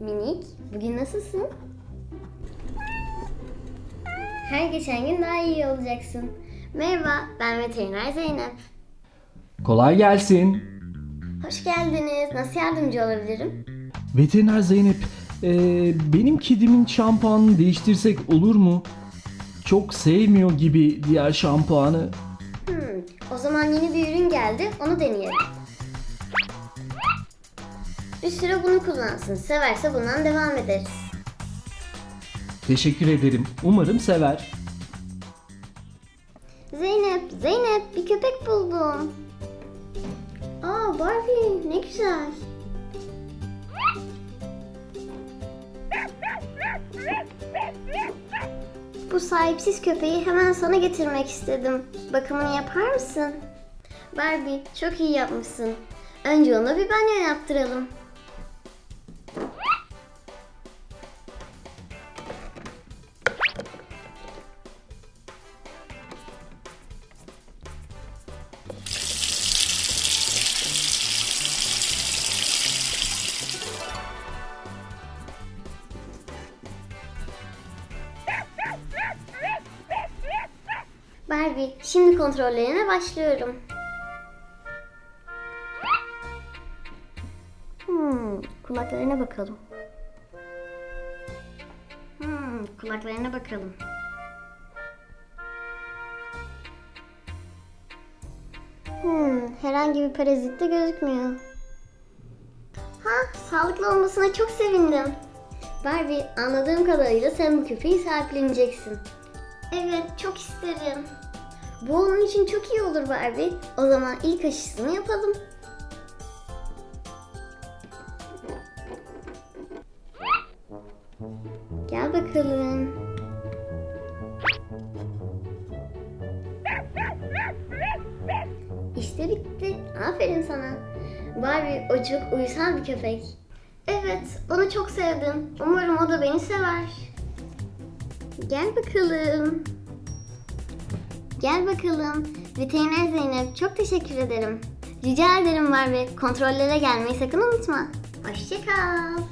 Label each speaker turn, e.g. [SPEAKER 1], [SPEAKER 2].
[SPEAKER 1] Minik, bugün nasılsın? Her geçen gün daha iyi olacaksın. Merhaba, ben veteriner Zeynep.
[SPEAKER 2] Kolay gelsin.
[SPEAKER 1] Hoş geldiniz. Nasıl yardımcı olabilirim?
[SPEAKER 2] Veteriner Zeynep, e, benim kedimin şampuanını değiştirsek olur mu? Çok sevmiyor gibi diğer şampuanı.
[SPEAKER 1] Hmm, o zaman yeni bir ürün geldi, onu deneyelim. Bir süre bunu kullansın. Severse bundan devam ederiz.
[SPEAKER 2] Teşekkür ederim. Umarım sever.
[SPEAKER 1] Zeynep, Zeynep bir köpek buldum. Aa Barbie ne güzel. Bu sahipsiz köpeği hemen sana getirmek istedim. Bakımını yapar mısın? Barbie çok iyi yapmışsın. Önce ona bir banyo yaptıralım. Barbie, şimdi kontrollerine başlıyorum. Hmm, kulaklarına bakalım. Hmm, kulaklarına bakalım. Hmm, herhangi bir parazit de gözükmüyor. Ha, sağlıklı olmasına çok sevindim. Barbie, anladığım kadarıyla sen bu köpeği sahipleneceksin. Evet, çok isterim. Bu onun için çok iyi olur Barbie. O zaman ilk aşısını yapalım. Gel bakalım. İşte bitti. Aferin sana. Barbie o çok uysal bir köpek. Evet, onu çok sevdim. Umarım o da beni sever. Gel bakalım. Gel bakalım. Veteriner Zeynep çok teşekkür ederim. Rica ederim Barbie. Kontrollere gelmeyi sakın unutma. Hoşçakal.